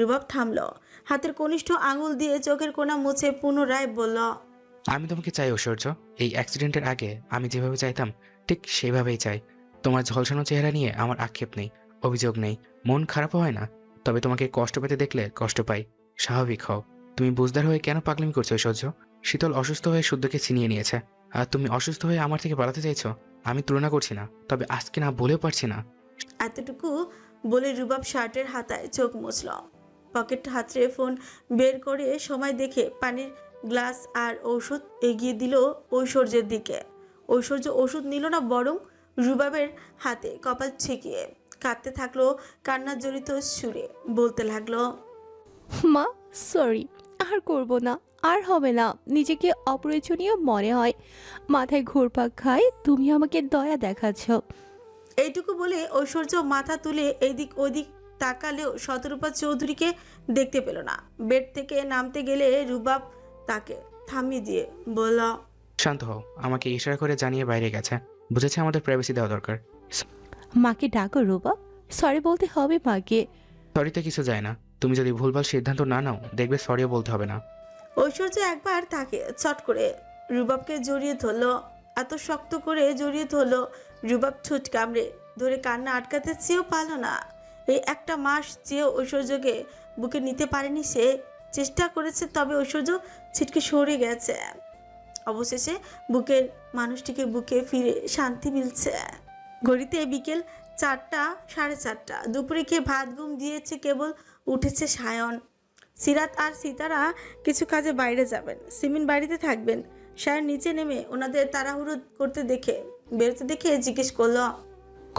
রুবাব থামল। হাতের কনিষ্ঠ আঙুল দিয়ে চোখের কোণা মুছে পুনরায় বলল আমি তোমাকে চাই ঐশ্বর্য। এই অ্যাক্সিডেন্টের আগে আমি যেভাবে চাইতাম ঠিক সেভাবেই চাই। তোমার ঝলসানো চেহারা নিয়ে আমার আক্ষেপ নেই অভিযোগ নেই। মন খারাপ হয় না। তবে তোমাকে কষ্ট পেতে দেখলে কষ্ট পাই। স্বাভাবিক হও। তুমি বুঝদার হয়ে কেন পাগলামি করছ ঐশ্বর্য? শীতল অসুস্থ হয়ে শুদ্ধকে ছিনিয়ে নিয়েছে। আর তুমি অসুস্থ হয়ে আমার থেকে পালাতে চাইছো? আমি তুলনা করছি না। তবে আজকে না বলেও পারছি না। এতটুকু বলে রুবাব শার্টের হাতায় চোখ মুছল। পকেট হাতড়ে ফোন বের করে সময় দেখে পানির গ্লাস আর ঔষধ এগিয়ে দিল ঐশ্বর্যের দিকে। ঐশ্বর্য ওষুধ নিল না বরং রুবাবের হাতে কপাল ছেঁকিয়ে কাঁদতে থাকল কান্নার জড়িত সুরে বলতে লাগল মা সরি আর করব না আর হবে না নিজেকে অপ্রয়োজনীয় মনে হয়। মাথায় ঘুরপাক খায় তুমি আমাকে দয়া দেখাচ্ছ। এইটুকু বলে ঐশ্বর্য মাথা তুলে এদিক ওদিক তাকালেও শতরূপা চৌধুরীকে দেখতে পেল না। বেড থেকে নামতে গেলে রুবাব তাকে থামিয়ে দিয়ে বলল শান্ত হও আমাকে ইশারা করে জানিয়ে বাইরে গেছে। বুঝেছে আমাদের প্রাইভেসি দেওয়া দরকার। মাকে ডাকো রুবাব। সরি বলতে হবে মাকে। সরিতে কিছু যায় না। তুমি যদি ভুলভাল সিদ্ধান্ত না নাও দেখবে সরিও বলতে হবে না। ঐশ্বর্য একবার তাকে চট করে রুবাবকে জড়িয়ে ধরলো এত শক্ত করে জড়িয়ে ধরলো। রুবাব ঠোঁট কামড়ে ধরে কান্না আটকাতে চেয়েও পারল না। এই একটা মাস চেয়েও ঐশ্বর্যকে বুকে নিতে পারেনি সে চেষ্টা করেছে, তবে ঐশ্বর্য ছিটকে সরে গেছে। অবশেষে বুকের মানুষটিকে বুকে ফিরে শান্তি মিলছে। ঘড়িতে বিকেল চারটা, সাড়ে চারটা। দুপুরে খেয়ে ভাত ঘুম দিয়েছে কেবল উঠেছে সায়ন। সিরাত আর সিতারা কিছু কাজে বাইরে যাবেন। সিমিন বাড়িতে থাকবেন। সায়ন নিচে নেমে ওনাদের তাড়াহুড়ো করতে দেখে, বেরোতে দেখে জিজ্ঞেস করল,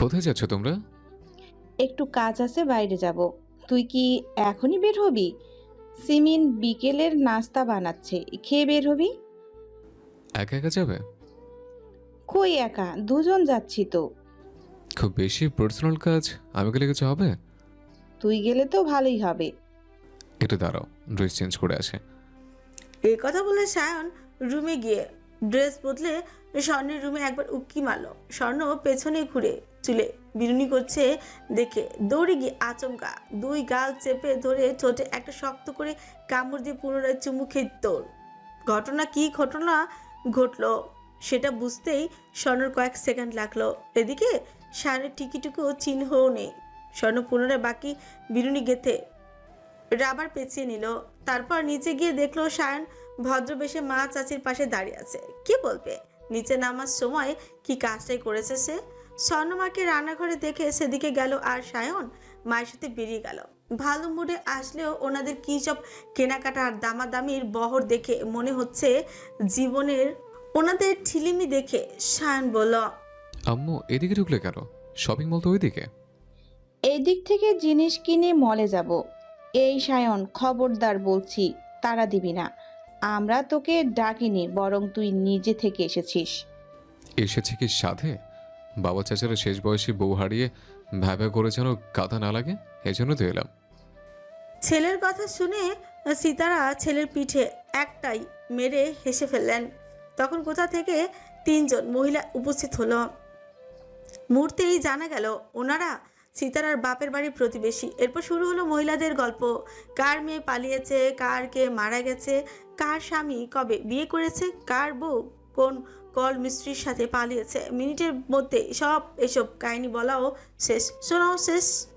কোথায় যাচ্ছ তোমরা? একটু কাজ আছে বাইরে যাব। তুই কি এখনই বের হবি? সিমিন বিকেলের নাস্তা বানাচ্ছে খেয়ে বের হবি? একা একা যাবে? কই একা? দুজন যাচ্ছি তো। খুব বেশি পার্সোনাল কাজ আমি গেলে কিছু হবে? তুই গেলে তো ভালোই হবে। একটু দাঁড়াও ড্রেস চেঞ্জ করে আসে। এই কথা বলে সায়ন রুমে গিয়ে ড্রেস বদলে স্বর্ণের রুমে একবার উক্কি মারলো। স্বর্ণ পেছনে ঘুরে চুলে বিরুনি করছে দেখে। দৌড়ে গিয়ে আচমকা দুই গাল চেপে ধরে ঠোঁটে একটা শক্ত করে কামড় দিয়ে পুনরায় চুমু খেয়ে দৌড়। ঘটনা কি ঘটনা ঘটলো সেটা বুঝতেই স্বর্ণর কয়েক সেকেন্ড লাগল। এদিকে সায়নের টিকিটুকু চিহ্নও নেই। স্বর্ণ পুনরায় বাকি বিরুনি গেথে রাবার পেঁচিয়ে নিল। তারপর নিচে গিয়ে দেখল সায়ন ভদ্রবেশে মা চাচির পাশে দাঁড়িয়ে আছে। কি বলবে? নিচে নামার সময় কি কাজটাই করেছে সে? স্বর্ণমাকে রান্নাঘরে দেখে সেদিকে গেল আর সায়ন মায়ের সাথে বেরিয়ে গেল। ভালো মুডে আসলেও ওনাদের কী সব কেনাকাটা আর দামাদামির বহর দেখে মনে হচ্ছে জীবনের ওনাদের ঠিলিমি দেখে সায়ন বলল আম্মু এদিকে ঢুকলে কেন? শপিং মল তো ওইদিকে। এই দিক থেকে জিনিস কিনে মলে যাব। এই সায়ন খবরদার বলছি তারা দিবি না। আমরা তোকে ডাকিনি বরং তুই নিজে থেকে এসেছিস। এসেছে কি সাথে বাবা চাচারা শেষ বয়সে বউ হারিয়ে ভ্যাভা করে যেন কাদা না লাগে এজন্য তো এলাম। ছেলের কথা শুনে সীতারা ছেলের পিঠে একটাই মেরে হেসে ফেললেন। তখন কোথা থেকে তিনজন মহিলা উপস্থিত হলো। মুহূর্তেই জানা গেল ওনারা সীতারার বাপের বাড়ির প্রতিবেশী। এরপর শুরু হলো মহিলাদের গল্প। কার মেয়ে পালিয়েছে, কার কে মারা গেছে, কার স্বামী কবে বিয়ে করেছে, কার বউ কোন কল মিস্ত্রির সাথে পালিয়েছে। মিনিটের মধ্যে সব এসব কাহিনী বলাও শেষ। শোনাও শেষ।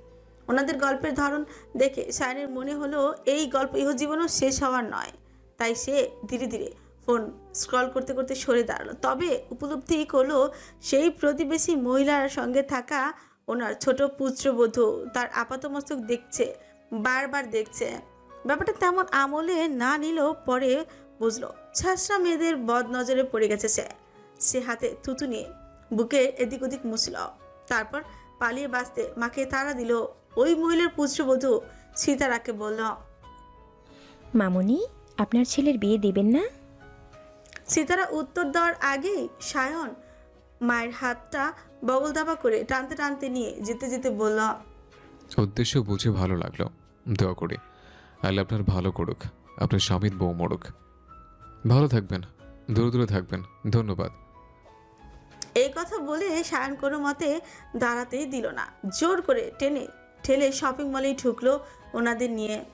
ওনাদের গল্পের ধরন দেখে সায়নের মনে হলো, এই গল্প ইহজীবনও শেষ হওয়ার নয়। তাই সে ধীরে ধীরে ফোন স্ক্রল করতে করতে সরে দাঁড়াল। তবে উপলব্ধি করল সেই প্রতিবেশী মহিলার সঙ্গে থাকা ওনার ছোট পুত্রবধূ তার আপাতমস্তক দেখছে বারবার দেখছে। ব্যাপারটা তেমন আমলে না নিলেও পরে বুঝলো ছাসরা মেয়েদের বদ নজরে পড়ে গেছে সে। সে হাতে থুতু নিয়ে বুকে এদিক ওদিক মুছল। তারপর পালিয়ে বাঁচতে মাকে তাড়া দিল। ওই মহিলার পুত্রবধূ সীতারাকে বলল মামনি আপনার ছেলের বিয়ে দেবেন না? সীতারা উত্তর দেওয়ার আগেই সায়ন মায়ের হাতটা বগল দাবা করে টানতে টানতে নিয়ে যেতে যেতে বলল উদ্দেশ্য বুঝে ভালো লাগল। দোয়া করি। আল্লাহ আপনার ভালো করুক। আপনার স্বামীর বউ মরুক। ভালো থাকবেন। দূরে দূরে থাকবেন। ধন্যবাদ। এই কথা বলে সায়ন কোনো মতে দাঁড়াতেই দিল না। জোর করে টেনে ঠেলে শপিং মলেই ঢুকলো ওনাদের নিয়ে।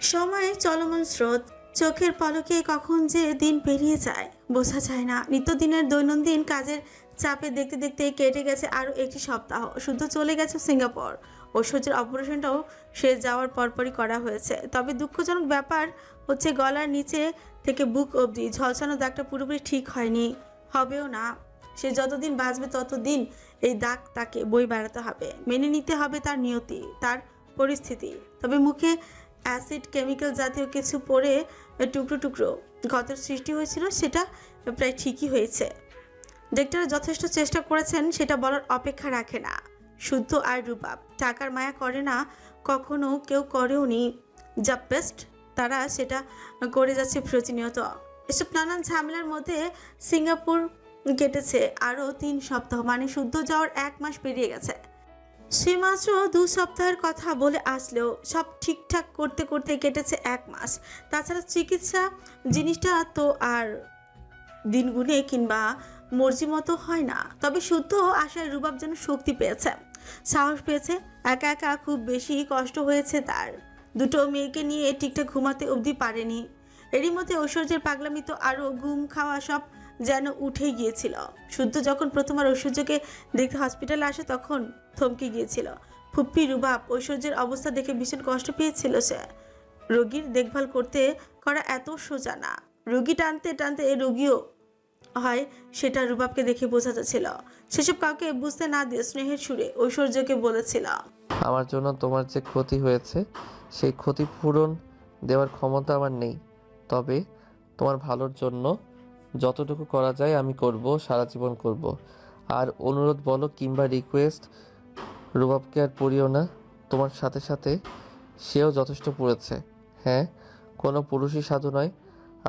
সময়ে চলমান স্রোত চোখের পলকে কখন যে দিন পেরিয়ে যায়, বোঝা যায় না। নিত্যদিনের দৈনন্দিন কাজের চাপে দেখতে দেখতে কেটে গেছে আরও একটি সপ্তাহ। শুধু চলে গেছে সিঙ্গাপুর। ঐশ্বর্যের অপারেশনটাও সে যাওয়ার পরপরই করা হয়েছে। তবে দুঃখজনক ব্যাপার হচ্ছে গলার নিচে থেকে বুক অবধি ঝলসানো দাগটা পুরোপুরি ঠিক হয়নি, হবেও না। সে যতদিন বাঁচবে ততদিন এই দাগ তাকে বই বেড়াতে হবে। মেনে নিতে হবে তার নিয়তি, তার পরিস্থিতি। তবে মুখে অ্যাসিড, কেমিক্যাল জাতীয় কিছু পরে টুকরো টুকরো ক্ষতের সৃষ্টি হয়েছিল, সেটা প্রায় ঠিকই হয়েছে। ডাক্তার যথেষ্ট চেষ্টা করেছেন, সেটা বলার অপেক্ষা রাখে না। শুদ্ধ আর রূপাপ টাকার মায়া করে না, কখনো কেউ করেও নি। যা বেস্ট তারা সেটা করে যাচ্ছে প্রতিনিয়ত। এসব নানান ঝামেলার মধ্যে সিঙ্গাপুর কেটেছে আরও তিন সপ্তাহ মানে শুদ্ধ যাওয়ার এক মাস পেরিয়ে গেছে। সে মাত্র দু সপ্তাহের কথা বলে আসলেও সব ঠিকঠাক করতে করতে কেটেছে এক মাস। তাছাড়া চিকিৎসা জিনিসটা তো আর দিন গুনে কিংবা মর্জি মতো হয় না। তবে শুদ্ধ আশায় রুবাব যেন শক্তি পেয়েছে। সাহস পেয়েছে, একা একা খুব বেশি কষ্ট হয়েছে তার। দুটো মেয়েকে নিয়ে ঠিকঠাক ঘুমাতে অবধি পারেনি। এরই মধ্যে ঐশ্বর্যের পাগলামি তো আরও ঘুম খাওয়া সব যেন উঠে গিয়েছিল। শুদ্ধ যখন প্রথমবার ঐশ্বর্যকে দেখতে হসপিটালে আসে তখন থমকে গিয়েছিল। ফুপ্পি রুবাব ঐশ্বর্যের অবস্থা দেখে ভীষণ কষ্ট পেয়েছিল সে। রোগীর দেখভাল করতে করা এত সোজা না। রোগী টানতে টানতে রোগীও হয়, সেটা রুবাবকে দেখে বোঝা যাচ্ছিল। সেসব কাউকে বুঝতে না দিয়ে স্নেহের সুরে ঐশ্বর্যকে বলেছিল। আমার জন্য তোমার যে ক্ষতি হয়েছে, সেই ক্ষতিপূরণ দেওয়ার ক্ষমতা আমার নেই। তবে তোমার ভালোর জন্য যতটুকু করা যায় আমি করব, সারা জীবন করব। আর অনুরোধ বলো কিংবা রিকোয়েস্ট রুবাবকে আর পড়িও না। তোমার সাথে সাথে সেও যথেষ্ট পড়েছে। হ্যাঁ কোনো পুরুষই সাধু নয়,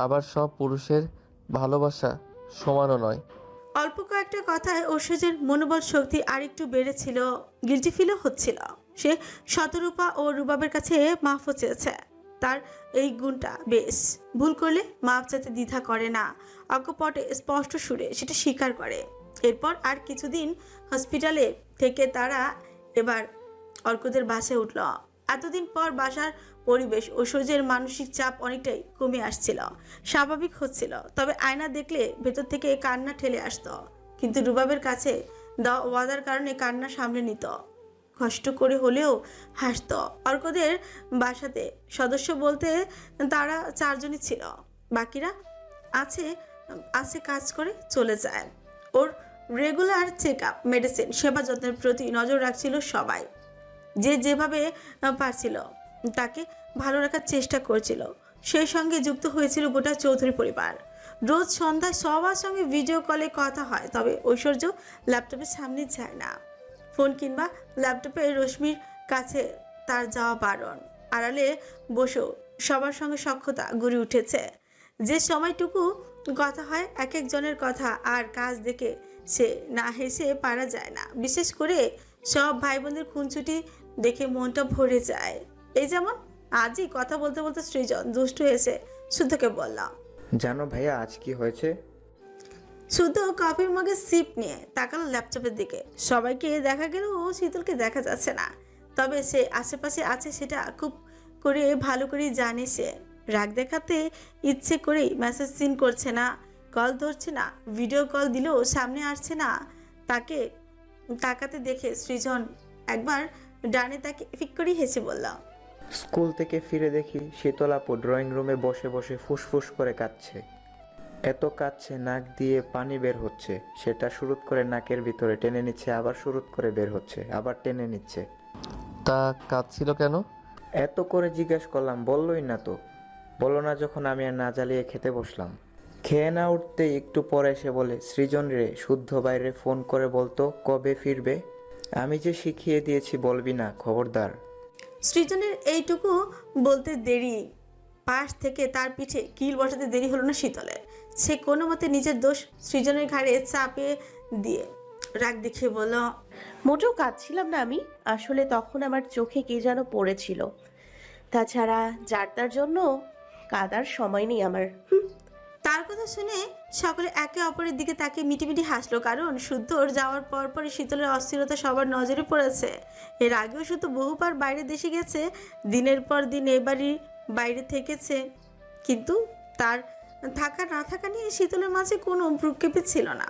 আবার সব পুরুষের ভালোবাসা সমানও নয়। অল্প কয়েকটা কথায় ঐশ্বর্যের মনোবল শক্তি আরেকটু বেড়েছিল, গিলটি ফিলও হচ্ছিল। সে শতরূপা ও রুবাবের কাছে মাফও চেয়েছে। তার এই গুণটা বেশ। ভুল করলে মাফ যাতে দ্বিধা করে না, অকপটে স্পষ্ট সুরে সেটা স্বীকার করে। এরপর আর কিছুদিন হসপিটালে থেকে তারা এবার অর্কদের বাসে উঠল। এতদিন পর বাসার পরিবেশ ও ঐশ্বর্যের মানসিক চাপ অনেকটাই কমে আসছিল। স্বাভাবিক হচ্ছিল, তবে আয়না দেখলে ভেতর থেকে কান্না ঠেলে আসতো। কিন্তু রুবাবের কাছে দেওয়া ওয়াদার কারণে কান্না সামলে নিত। কষ্ট করে হলেও হাসতো। অর্কদের বাসাতে সদস্য বলতে তারা চারজনই ছিল। বাকিরা আছে আছে কাজ করে চলে যায়। ওর রেগুলার চেক আপ মেডিসিন, সেবা যত্নের প্রতি নজর রাখছিল সবাই। যে যেভাবে পারছিল, তাকে ভালো রাখার চেষ্টা করছিল। সেই সঙ্গে যুক্ত হয়েছিল গোটা চৌধুরী পরিবার। রোজ সন্ধ্যায় সবার সঙ্গে ভিডিও কলে কথা হয়, তবে ঐশ্বর্য ল্যাপটপের সামনে যায় না। ফোন কিংবা ল্যাপটপে রশ্মির কাছে তার যাওয়া বারণ। আড়ালে বসেও সবার সঙ্গে সক্ষতা গড়ে উঠেছে। যে সময়টুকু কথা হয় এক একজনের কথা আর কাজ দেখে সে না হেসে পারা যায় না। বিশেষ করে সব ভাই বোনদের খুনছুটি দেখে মনটা ভরে যায়। এই যেমন আজই কথা বলতে বলতে সৃজন দুষ্টু এসে শুদ্ধকে বললাম জানো ভাইয়া আজ কি হয়েছে? শুদ্ধ কফির মগে সিপ নিয়ে তাকালো ল্যাপটপের দিকে। সবাইকে দেখা গেল ও শীতলকে দেখা যাচ্ছে না। তবে সে আশেপাশে আছে সেটা খুব করে ভালো করে জানে সে। রাগ দেখাতে ইচ্ছে করেই মেসেজ সিন করছে না কল ধরছে না ভিডিও কল দিলেও সামনে আসছে না। তাকে তাকাতে দেখে সৃজন একবার ডানে তাকে ফিক করেই হেসে বললাম স্কুল থেকে ফিরে দেখি শীতল আপু ড্রয়িং রুমে বসে বসে ফুসফুস করে কাঁদছে। এত কাঁদছে নাক দিয়ে পানি বের হচ্ছে সেটা শুরুত করে নাকের ভিতরে টেনে নিচ্ছে আবার শুরুত করে বের হচ্ছে আবার টেনে নিচ্ছে। তা কাঁদছিল কেন? এত করে জিজ্ঞেস করলাম বললোই না তো। বলল না যখন আমি আর না জ্বালিয়ে খেতে বসলাম। খেয়ে না উঠতে একটু পরে এসে বলে সৃজন রে শুদ্ধ বাইরে ফোন করে বলতো কবে ফিরবে? আমি যে শিখিয়ে দিয়েছি বলবি না খবরদার। সৃজনের এইটুকু বলতে দেরি। পাশ থেকে তার পিঠে কিল বসাতে দেরি হলো না শীতলের। সে কোনো মতে নিজের দোষ সৃজনের ঘাড়ে চাপে দিয়ে রাগ দেখিয়ে বলল মোটেও কাঁদছিলাম না আমি আসলে তখন আমার চোখে কে যেন পড়েছিল। তাছাড়া যার তার জন্য কাদার সময় নেই আমার। হুম, তার কথা শুনে সকলে একে অপরের দিকে তাকে মিটিমিটি হাসলো কারণ শুদ্ধর যাওয়ার পর পর শীতলের অস্থিরতা সবার নজরে পড়েছে। এর আগেও শুধু বহুবার বাইরে দেশে গেছে দিনের পর দিন এ বাইরে থেকেছে। কিন্তু তার থাকা না থাকা নিয়ে শীতলের মাঝে কোনো ভ্রুক্ষেপে ছিল না।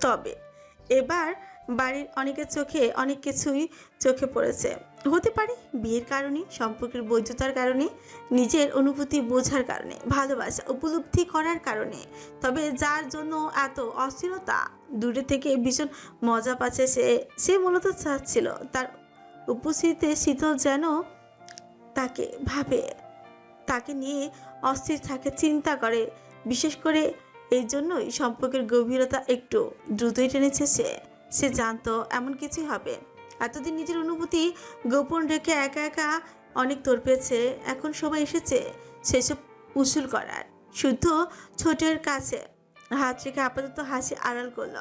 তবে এবার বাড়ির অনেকের চোখে অনেক কিছুই চোখে পড়েছে। হতে পারে বিয়ের কারণে, সম্পর্কের বৈধতার কারণে, নিজের অনুভূতি বোঝার কারণে, ভালোবাসা উপলব্ধি করার কারণে। তবে যার জন্য এত অস্থিরতা? দূরে থেকে ভীষণ মজা পাচ্ছে সে। সে মূলত চাচ্ছিল তার উপস্থিতিতে শীতল যেন তাকে ভাবে, তাকে নিয়ে অস্থির থাকে, চিন্তা করে। বিশেষ করে এই জন্যই সম্পর্কের গভীরতা একটু দ্রুতই টেনেছে সে। সে জানতো এমন কিছুই হবে। এতদিন নিজের অনুভূতি গোপন রেখে একা একা অনেক তোর পেয়েছে, এখন সময় এসেছে সেসব উসুল করার। শুদ্ধ ছোটের কাছে হাত রেখে আপাতত হাসি আড়াল করল।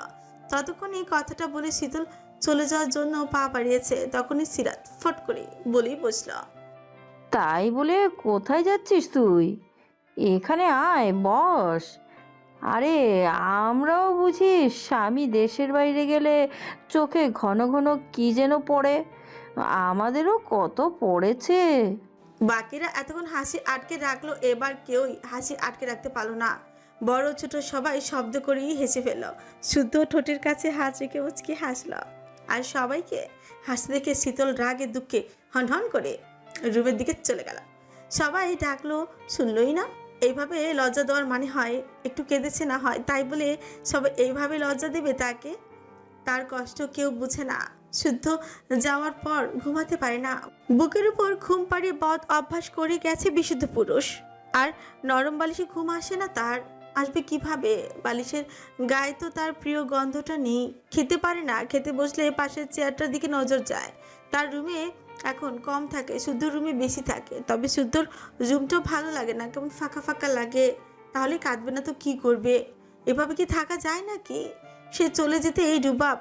ততক্ষণ এই কথাটা বলে শীতল চলে যাওয়ার জন্য পা বাড়িয়েছে। তখনই সিরাত ফট করে বলেই বসল। তাই বলে কোথায় যাচ্ছিস তুই? এখানে আয়, বস। আরে, আমরাও বুঝি স্বামী দেশের বাইরে গেলে চোখে ঘন ঘন কি যেন পড়ে। আমাদেরও কত পড়েছে। বাকিরা এতক্ষণ হাসি আটকে রাখল, এবার কেউই হাসি আটকে রাখতে পারল না। বড় ছোট সবাই শব্দ করেই হেসে ফেলল। শুদ্ধ ঠোঁটের কাছে হাত রেখে উচকি হাসলো। আর সবাইকে হাসতে দেখে শীতল রাগে দুঃখে হন হন করে রুমের দিকে চলে গেল। সবাই ডাকলো, শুনলই না? এইভাবে লজ্জা দেওয়ার মানে হয়, একটু কেঁদেছে না হয়, তাই বলে সবাই এইভাবে লজ্জা দেবে তাকে? তার কষ্ট কেউ বুঝে না। শুদ্ধ যাওয়ার পর ঘুমাতে পারে না। বুকের উপর ঘুম পাড়িয়ে বদ অভ্যাস করে গেছে বিশুদ্ধ পুরুষ। আর নরম বালিশে ঘুম আসে না তার। আসবে কীভাবে? বালিশের গায়ে তো তার প্রিয় গন্ধটা নেই। খেতে পারে না। খেতে বসলে পাশের চেয়ারটার দিকে নজর যায়। তার রুমে এখন কম থাকে শুদ্ধ রুমে বেশি থাকে। তবে শুদ্ধর রুমটাও ভালো লাগে না, কেমন ফাঁকা ফাঁকা লাগে। তাহলে কাঁদবে না তো কি করবে? এভাবে কি থাকা যায় নাকি? সে চলে যেতে এই রুবাব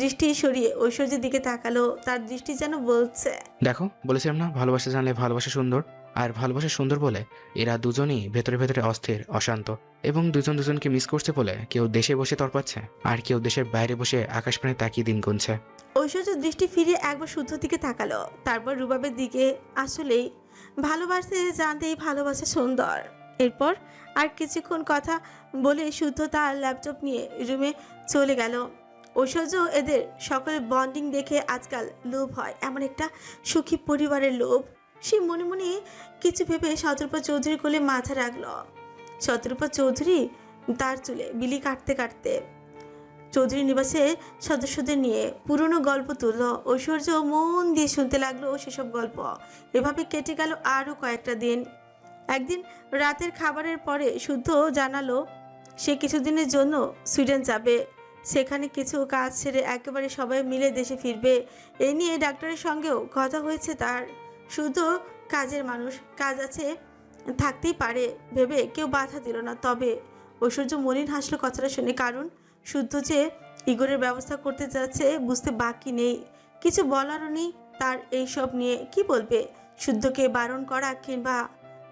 দৃষ্টি সরিয়ে ঐশ্বর্যের দিকে তাকালো, তার দৃষ্টি যেন বলছে। দেখো, বলেছিলাম না, ভালোবাসা জানলে ভালোবাসা সুন্দর, আর ভালোবাসা সুন্দর বলে এরা দুজনই ভেতরে ভেতরে অস্থির, অশান্ত এবং দুজন দুজনকে মিস করছে বলে কেউ দেশে বসে তরপাচ্ছে, আর কেউ দেশের বাইরে বসে আকাশ পানে তাকিয়ে দিন গুনছে। ঐশ্বর্য দৃষ্টি ফিরিয়ে একবার শুদ্ধ দিকে তাকালো। তারপর রুবাবের দিকে আসলেই ভালোবাসতে জানতেই ভালোবাসা সুন্দর। এরপর আর কিছুক্ষণ কথা বলে শুদ্ধ তার ল্যাপটপ নিয়ে রুমে চলে গেল। ঐশ্বর্য এদের সকলের বন্ডিং দেখে আজকাল লোভ হয়। এমন একটা সুখী পরিবারের লোভ। সে মনে মনে কিছু ভেবে শতরূপা চৌধুরী কোলে মাথা রাখল। শতরূপা চৌধুরী তার চুলে বিলি কাটতে কাটতে চৌধুরী নিবাসে সদস্যদের নিয়ে পুরনো গল্প তুলল। ঐশ্বর্য মন দিয়ে শুনতে লাগল সেসব গল্প। এভাবে কেটে গেল আরও কয়েকটা দিন। একদিন রাতের খাবারের পরে শুদ্ধ জানালো, সে কিছুদিনের জন্য সুইডেন যাবে। সেখানে কিছু কাজ ছেড়ে একেবারে সবাই মিলে দেশে ফিরবে। এই নিয়ে ডাক্তারের সঙ্গেও কথা হয়েছে তার। শুধু কাজের মানুষ। কাজ আছে, থাকতেই পারে। ভেবে কেউ বাধা দিল না। তবে ঐশ্বর্য মলিন হাসলো কথাটা শুনে। কারণ শুদ্ধ যে ইগোরের ব্যবস্থা করতে যাচ্ছে, বুঝতে বাকি নেই। কিছু বলারও নেই। তার এই সব নিয়ে কি বলবে? শুদ্ধকে বারণ করা কিংবা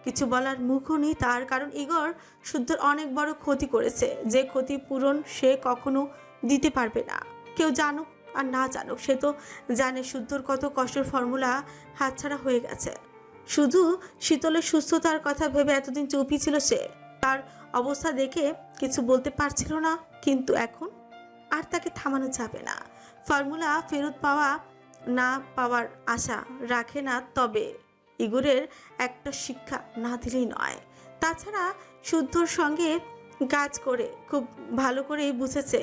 কিছু বলার মুখও নেই তার, কারণ ইগর শুদ্ধর অনেক বড় ক্ষতি করেছে। যে ক্ষতি পূরণ সে কখনো দিতে পারবে না। কেউ জানুক আর না জানুক, সে তো জানে শুদ্ধর কত কষ্টের ফর্মুলা হাতছাড়া হয়ে গেছে। শুধু শীতলের সুস্থতার কথা ভেবে এতদিন চুপি ছিল সে। তার অবস্থা দেখে কিছু বলতে পারছিল না, কিন্তু এখন আর তাকে থামানো যাবে না। ফর্মুলা ফেরত পাওয়া না পাওয়ার আশা রাখে না, তবে ইগুরের একটা শিক্ষা না দিলেই নয়। তাছাড়া শুদ্ধর সঙ্গে কাজ করে খুব ভালো করেই বুঝেছে।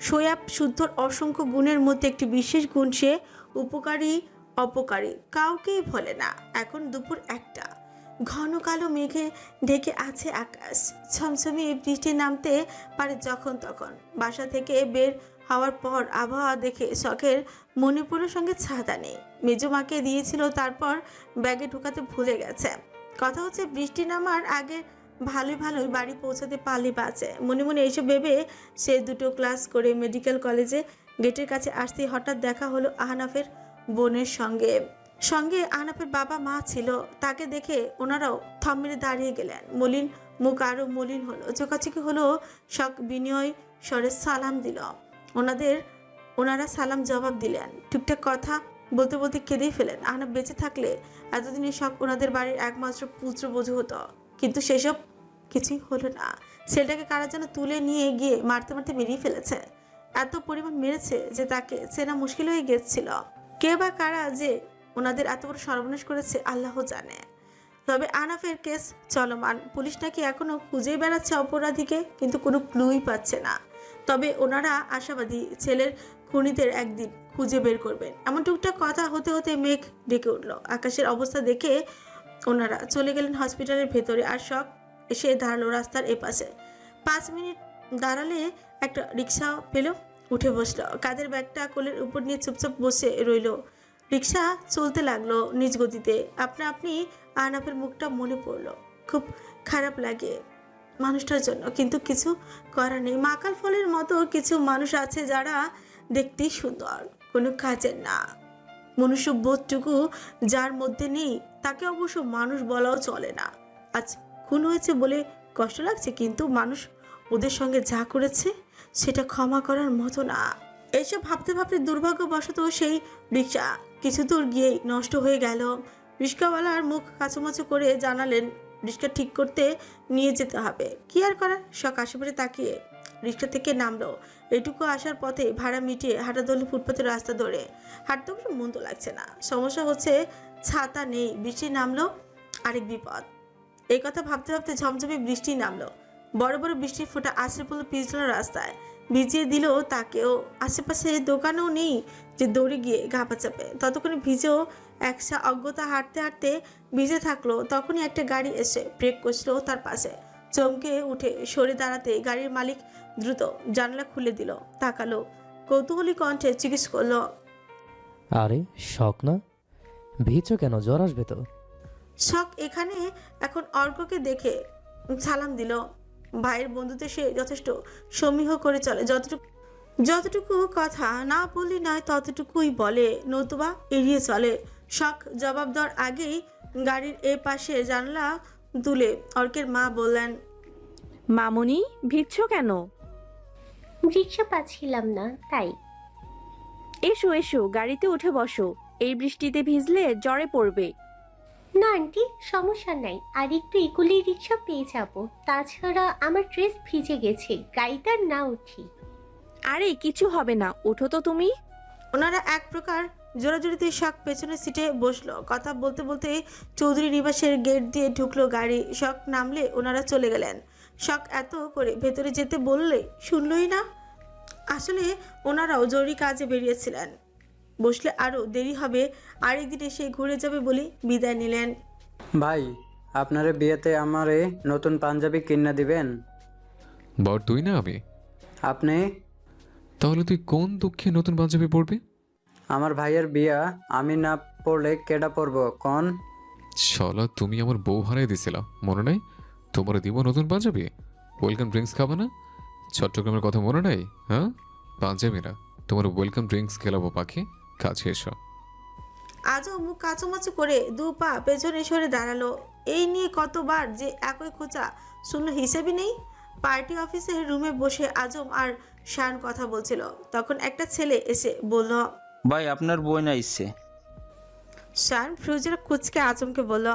সোয়াব শুদ্ধর অসংখ্য গুণের মধ্যে একটি বিশেষ গুণ, সে উপকারী অপকারী কাউকেই ভোলে না। এখন দুপুর একটা। ঘন কালো মেঘে ঢেকে আছে আকাশ। ছমছমিয়ে বৃষ্টি নামতে পারে যখন তখন। বাসা থেকে বের হওয়ার পর আবহাওয়া দেখে শখের পড়ার সঙ্গে ছাতা নেই। মেজমাকে দিয়েছিল, তারপর ব্যাগে ঢুকাতে ভুলে গেছে। কথা হচ্ছে, বৃষ্টি নামার আগে ভালোই ভালোই বাড়ি পৌঁছাতে পারলে বাঁচে। মনে মনে এইসব ভেবে সে দুটো ক্লাস করে মেডিকেল কলেজে গেটের কাছে আসতে হঠাৎ দেখা হলো আহনাফের বোনের সঙ্গে। সঙ্গে আনাপের বাবা মা ছিল, তাকে দেখে ওনারাও থম মেরে দাঁড়িয়ে গেলেন। মলিন মুখ আরও মলিন হলো। চোকাচুকি হলো শখ বিনয় স্বরে সালাম দিল। ওনাদের, ওনারা সালাম জবাব দিলেন। টুকটাক কথা বলতে বলতে কেঁদেই ফেলেন। আহনাব বেঁচে থাকলে এতদিনে শখ ওনাদের বাড়ির একমাত্র পুত্র পুত্রবধূ হতো। কিন্তু সেসব কিছুই হলো না। ছেলেটাকে কারা যেন তুলে নিয়ে গিয়ে মারতে মারতে বেরিয়ে ফেলেছে। এত পরিমাণ মেরেছে যে তাকে চেনা মুশকিল হয়ে গেছিল। কে বা কারা যে ওনাদের এত বড় সর্বনাশ করেছে আল্লাহ জানে। তবে আনাফের কেস চলমান। পুলিশ নাকি এখনও খুঁজে বেড়াচ্ছে অপরাধীকে, কিন্তু কোনো ক্লুই পাচ্ছে না। তবে ওনারা আশাবাদী ছেলের খুনিদের একদিন খুঁজে বের করবেন। এমন টুকটাক কথা হতে হতে মেঘ ডেকে উঠল। আকাশের অবস্থা দেখে ওনারা চলে গেলেন হসপিটালের ভেতরে আর শখ এসে দাঁড়াল রাস্তার এপাশে। পাঁচ মিনিট দাঁড়ালে একটা রিক্সা পেল, উঠে বসল। কাদের ব্যাগটা কোলের উপর নিয়ে চুপচাপ বসে রইল। রিক্সা চলতে লাগল নিজ গতিতে। আপনা আপনি আহনাফের মুখটা মনে পড়ল। খুব খারাপ লাগে মানুষটার জন্য, কিন্তু কিছু করার নেই। মাকাল ফলের মতো কিছু মানুষ আছে যারা দেখতেই সুন্দর। কোনো কাজের না। মনুষ্য বোধটুকু যার মধ্যে নেই, তাকে অবশ্য মানুষ বলাও চলে না। আজ খুন হয়েছে বলে কষ্ট লাগছে, কিন্তু মানুষ ওদের সঙ্গে যা করেছে সেটা ক্ষমা করার মতো না। এইসব ভাবতে ভাবতে দুর্ভাগ্যবশত সেই রিক্সা কিছু দূর গিয়েই নষ্ট হয়ে গেল। রিক্সাওয়ালার মুখ কাচুমাচু করে জানালেন রিক্সা ঠিক করতে নিয়ে যেতে হবে। কি আর করার? শখ আশেপাশে তাকিয়ে রিক্সা থেকে নামলো। এটুকু আসার পথে ভাড়া মিটিয়ে হাঁটা দলে ফুটপাতের রাস্তা ধরে। হাঁটতে অবশ্য মন্দ লাগছে না। সমস্যা হচ্ছে ছাতা নেই। বৃষ্টি নামলো, আরেক বিপদ। এই কথা ভাবতে ভাবতে ঝমঝমে বৃষ্টি নামলো। বড় বড় বৃষ্টির ফোঁটা আছড়ে পড়ল পিছল রাস্তায়। ভিজিয়ে দিল তাকেও আশেপাশে দোকানও নেই যে দৌড়ে গিয়ে গা চাপে ততক্ষণে ভিজেও একসা অজ্ঞতা হাঁটতে হাঁটতে ভিজে থাকল। তখনই একটা গাড়ি এসে ব্রেক কষলো তার পাশে। চমকে উঠে সরে দাঁড়াতে গাড়ির মালিক দ্রুত জানলা খুলে দিল তাকালো। কৌতূহলী কণ্ঠে জিজ্ঞেস করল আরে শখ না? ভিজছো কেন? জ্বর আসবে তো? শখ এখানে এখন অর্ককে দেখে সালাম দিল। ভাইয়ের বন্ধুতে সে যথেষ্ট সমীহ করে চলে। যতটুকু যতটুকু কথা না বললি নয় ততটুকুই বলে। নতুবা এড়িয়ে চলে। শখ জবাব দেওয়ার আগেই গাড়ির এ পাশে জানলা তুলে অর্কের মা বললেন মামনি ভিজছো কেন? রিক্সা পাচ্ছিলাম না তাই। এসো এসো গাড়িতে উঠে বসো। এই বৃষ্টিতে ভিজলে জ্বরে পড়বে। না আন্টি সমস্যা নাই। আর একটু এগুলি রিক্সা পেয়ে যাব। তাছাড়া আমার ড্রেস ভিজে গেছে গাড়িতে আর না উঠি। আরে কিছু হবে না ওঠো তো তুমি। ওনারা এক প্রকার জোরাজোরিতে শখ পেছনের সিটে বসল। কথা বলতে বলতে চৌধুরী নিবাসের গেট দিয়ে ঢুকলো গাড়ি। শখ নামলে ওনারা চলে গেলেন। শখ এত করে ভেতরে যেতে বললে শুনলই না। আসলে ওনারাও জরুরি কাজে বেরিয়েছিলেন। বসলে আরও দেরি হবে। আরেকদিন এসে ঘুরে যাবে বলে বিদায় নিলেন। ভাই আপনার বিয়েতে আমারে নতুন পাঞ্জাবি কিনে দিবেন? বর তুই না আমি। আপনি? তাহলে তুই কোন দুঃখে নতুন পাঞ্জাবি পরবি? আমার ভাইয়ের বিয়া আমি না পড়লে কেডা পড়ব কন? শালা তুমি আমার বউ হারাই দিছিলা। মনে নাই? তোমার দিব নতুন পাঞ্জাবি? ওয়েলকাম ড্রিঙ্কস খাবে না? চট্টগ্রামের কথা মনে নাই? হ্যাঁ? পাঞ্জাবি না। তোমার ওয়েলকাম ড্রিঙ্কস খেলাবো পাখি। কাছে এসো। আজও মুখ কাচুমাচু করে দু পা পেছনে সরে দাঁড়াল। এই নিয়ে কতবার যে একই খোঁচা শুনলো হিসেবে নেই। পার্টি অফিসের রুমে বসে আজম আর শান কথা বলছিল। তখন একটা ছেলে এসে বলল ভাই আপনার বই না ইচ্ছে শান ফ্রুজের কুচকে আজমকে বলল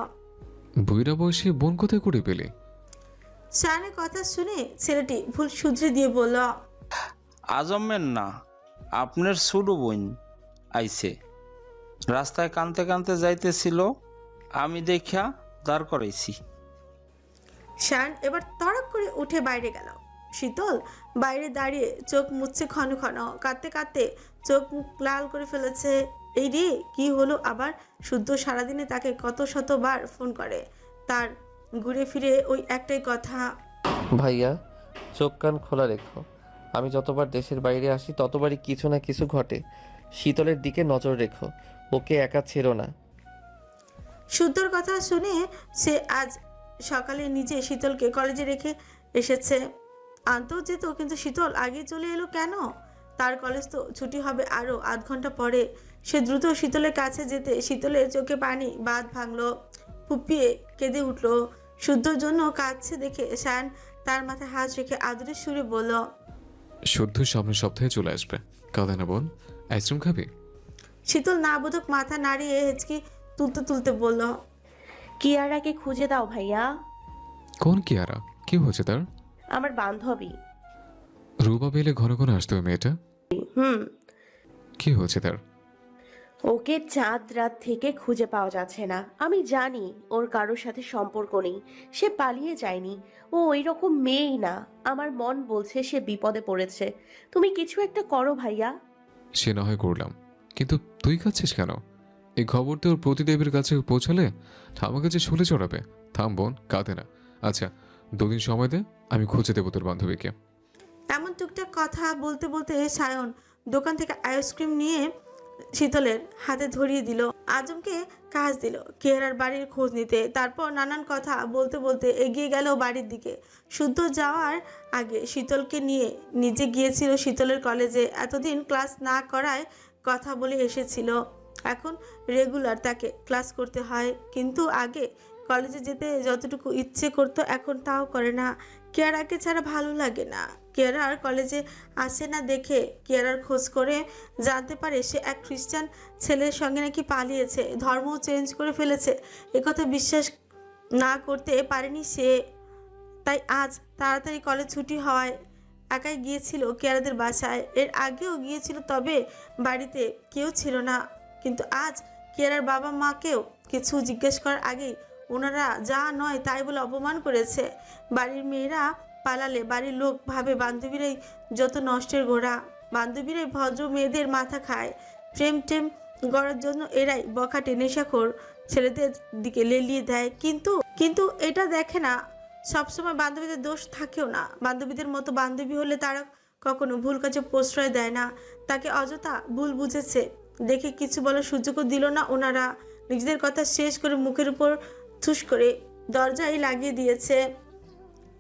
বুইরা বয়সে বোন কোথায় করে পেলে? শানের কথা শুনে ছেলেটি ভুল শুধরে দিয়ে বলল আজমের না আপনার ছোটো বোন। আইছে। রাস্তায় কানতে কানতে যাইতেছিল আমি দেখা দাঁড় করাইছি। শান এবার তড়ক করে উঠে বাইরে গেল। শীতল বাইরে দাঁড়িয়ে চোখ মুছছে ক্ষণ ক্ষণ কাঁদতে কাঁদতে চোখ মুখ লাল করে ফেলেছে। এই রে কি হলো আবার? শুদ্ধ সারাদিনে তাকে কত শতবার ফোন করে। তার ঘুরে ফিরে ওই একটাই কথা। ভাইয়া চোখ কান খোলা রেখো। আমি যতবার দেশের বাইরে আসি ততবারই কিছু না কিছু ঘটে। শীতলের দিকে নজর রেখো ওকে একা ছেড়ো না। শুদ্ধর কথা শুনে সে আজ সকালে নিজে শীতলকে কলেজে রেখে এসেছে। আনতেও যেত কিন্তু শীতল আগে চলে এলো কেন? তার কলেজ তো ছুটি হবে আরও আধ ঘণ্টা পরে। সে দ্রুত শীতলের কাছে যেতে শীতলের চোখে পানি বাদ ভাঙলো ফুপিয়ে কেঁদে উঠল। শুদ্ধর জন্য কাঁদছে দেখে সায়ন তার মাথায় হাত রেখে আদরের সুরে বলল শুদ্ধ সামনের সপ্তাহে চলে আসবে। কাঁদে না বোন। আইসক্রিম খাবি? শীতল না বোধক মাথা নাড়িয়ে হেঁচকি তুলতে তুলতে বলল কিয়ারাকে খুঁজে দাও ভাইয়া। কোন কি আরা কি হয়েছে তার? আমার বান্ধবী। রূপা পেলে ঘন ঘন আসতে মেয়েটা। হুম। কি হয়েছে তার? ওকে চাঁদ রাত থেকে খুঁজে পাওয়া যাচ্ছে না। আমি জানি ওর কারোর সাথে সম্পর্ক নেই। সে পালিয়ে যায়নি। ও ওই রকম মেয়েই না। আমার মন বলছে সে বিপদে পড়েছে। তুমি কিছু একটা করো ভাইয়া। সে না হয় করলাম। কিন্তু তুই খাচ্ছিস কেন? এই খবর তো ওর প্রতিদেবের কাছে পৌঁছালে আমাকে যে শুলে চড়াবে, থাম বোন, কাঁদে না। আচ্ছা দুদিন সময় দে, আমি খুঁজে দেবো তোর বান্ধবীকে। এমন টুকটাক কথা বলতে বলতে সায়ন দোকান থেকে আইসক্রিম নিয়ে শীতলের হাতে ধরিয়ে দিল। আজমকে কাজ দিল, কেহারার বাড়ির খোঁজ নিতে। তারপর নানান কথা বলতে বলতে এগিয়ে গেল বাড়ির দিকে। শুদ্ধ যাওয়ার আগে শীতলকে নিয়ে নিজে গিয়েছিল শীতলের কলেজে। এতদিন ক্লাস না করায় কথা বলে এসেছিল। এখন রেগুলার তাকে ক্লাস করতে হয়। কিন্তু আগে কলেজে যেতে যতটুকু ইচ্ছে করতো এখন তাও করে না। কেয়ারাকে ছাড়া ভালো লাগে না। কেয়ারার কলেজে আসে না দেখে কেয়ারার খোঁজ করে জানতে পারে সে এক খ্রিস্টান ছেলের সঙ্গে নাকি পালিয়েছে। ধর্ম চেঞ্জ করে ফেলেছে। একথা বিশ্বাস না করতে পারেনি সে। তাই আজ তাড়াতাড়ি কলেজ ছুটি হওয়ায় একাই গিয়েছিল কেয়ারাদের বাসায়। এর আগেও গিয়েছিল, তবে বাড়িতে কেউ ছিল না। কিন্তু আজ কেয়ারার বাবা মাকেও কিছু জিজ্ঞেস করার আগেই ওনারা যা নয় তাই বলে অপমান করেছে। বাড়ির মেয়েরা পালালে বাড়ির লোক ভাবে বান্ধবীরাই যত নষ্টের গোড়া। বান্ধবীরাই ভদ্র মেয়েদের মাথা খায়। প্রেম টেম গড়ার জন্য এরাই বখাটে নেশাখোর ছেলেদের দিকে লেলিয়ে দেয়। কিন্তু কিন্তু এটা দেখে না, সবসময় বান্ধবীদের দোষ থাকেও না। বান্ধবীদের মতো বান্ধবী হলে তারা কখনো ভুল কাজে প্রশ্রয় দেয় না। তাকে অযথা ভুল বুঝেছে। দেখে কিছু বলার সুযোগও দিল না ওনারা। নিজেদের কথা শেষ করে মুখের উপর থুস করে দরজায় লাগিয়ে দিয়েছে।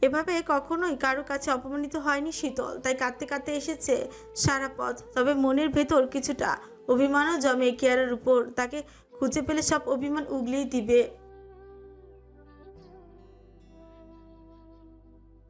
এভাবে কখনোই কারও কাছে অপমানিত হয়নি শীতল। তাই কাঁদতে কাঁদতে এসেছে সারা পথ। তবে মনের ভেতর কিছুটা অভিমানও জমে কেয়ারের উপর। তাকে খুঁজে পেলে সব অভিমান উগলিয়ে দিবে।